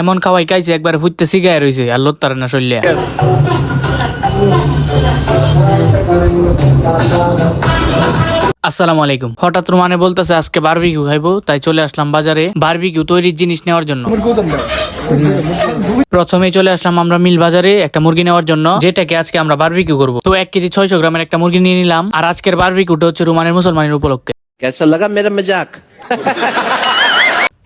এমন খাওয়াই খাইছে, একবার ফুটতে শিখায় রয়েছে আর লোত্তারে না শরীরে। আসসালামু আলাইকুম। হঠাৎ রুমানে বলতেছে, আজকে বারবিকিউ খাইবো। তাই চলে আসলাম বাজারে বারবিকিউ তৈরির জিনিস নেওয়ার জন্য। প্রথমে চলে আসলাম আমরা মিল বাজারে একটা মুরগি নেওয়ার জন্য, যেটাকে আজকে আমরা বারবিকিউ করব। তো এক কেজি ছয়শো গ্রামের একটা মুরগি নিয়ে নিলাম, আর আজকের বারবিকিউটা হচ্ছে রুমানের মুসলমানের উপলক্ষে। कैसा लगा मेरा मज़ाक?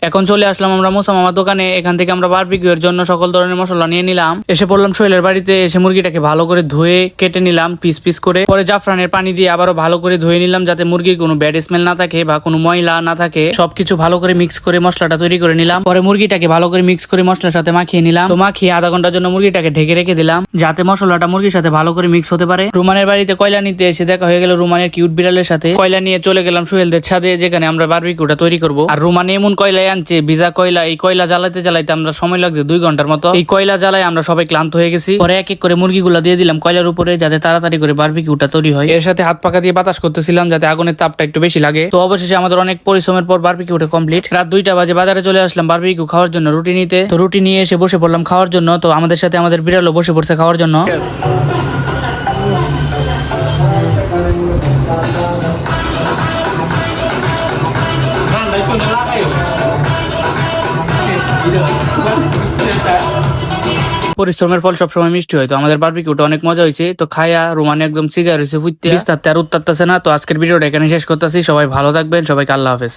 এখন চলে আসলাম আমরা মোসা মামার দোকানে। এখান থেকে আমরা বারবিকিউ এর জন্য সকল ধরনের মশলা নিয়ে নিলাম। এসে পড়লাম সোহেলের বাড়িতে, এসে মুরগিটাকে ভালো করে ধুয়ে কেটে নিলাম পিস পিস করে। পরে জাফরানের পানি দিয়ে আবারও ভালো করে ধুয়ে নিলাম যাতে মুরগির কোনো ব্যাড স্মেল না থাকে বা কোনো ময়লা না থাকে। সবকিছু ভালো করে মিক্স করে মশলাটা তৈরি করে নিলাম। পরে মুরগিটাকে ভালো করে মিক্স করে মশলার সাথে মাখিয়ে নিলাম। তো মাখিয়ে আধা ঘণ্টার জন্য মুরগিটাকে ঢেকে রেখে দিলাম, যাতে মশলাটা মুরগির সাথে ভালো করে মিক্স হতে পারে। রুমানের বাড়িতে কয়লা নিতে এসে দেখা হয়ে গেল রুমানের কিউট বিড়ালের সাথে। কয়লা নিয়ে চলে গেলাম সোহেলদের ছাদে, যেখানে আমরা বারবিকিউটা তৈরি করব। আর রুমানে এমন আনছে, ভিজা কয়লা, এই কয়লা জ্বালাতে জ্বালাইতে আমরা সময় লাগছে দুই ঘণ্টার মতো। এই কয়লা জ্বালায় আমরা সবাই ক্লান্ত হয়ে গেছি। পরে এক এক করে মুরগিগুলো দিয়ে দিলাম কয়লার উপরে যাতে তাড়াতাড়ি করে বারবিকিউটা তৈরি হয়। এর সাথে হাত পাকা দিয়ে বাতাস করতেছিলাম যাতে আগুনের তাপটা একটু বেশি লাগে। তো অবশেষে আমাদের অনেক পরিশ্রমের পর বারবিকিউটা কমপ্লিট রাত দুইটা বাজে বাজারে চলে আসলাম বারবিকিউ খাওয়ার জন্য রুটি নিতে। তো রুটি নিয়ে এসে বসে পড়লাম খাওয়ার জন্য। তো আমাদের সাথে আমাদের বিড়ালও বসে পড়ছে খাওয়ার জন্য। পরিশ্রমের ফল সবসময় মিষ্টি হয়, তো আমাদের বারবিকিউটা অনেক মজা হয়েছে। তো খায়া রোমানে একদম সিগার হয়েছে ফুটতে বিস্তারতে আর উত্তারতেছে না, তো আজকের ভিডিওটা এখানে শেষ করতেছি। সবাই ভালো থাকবেন, সবাইকে আল্লাহ হাফেজ।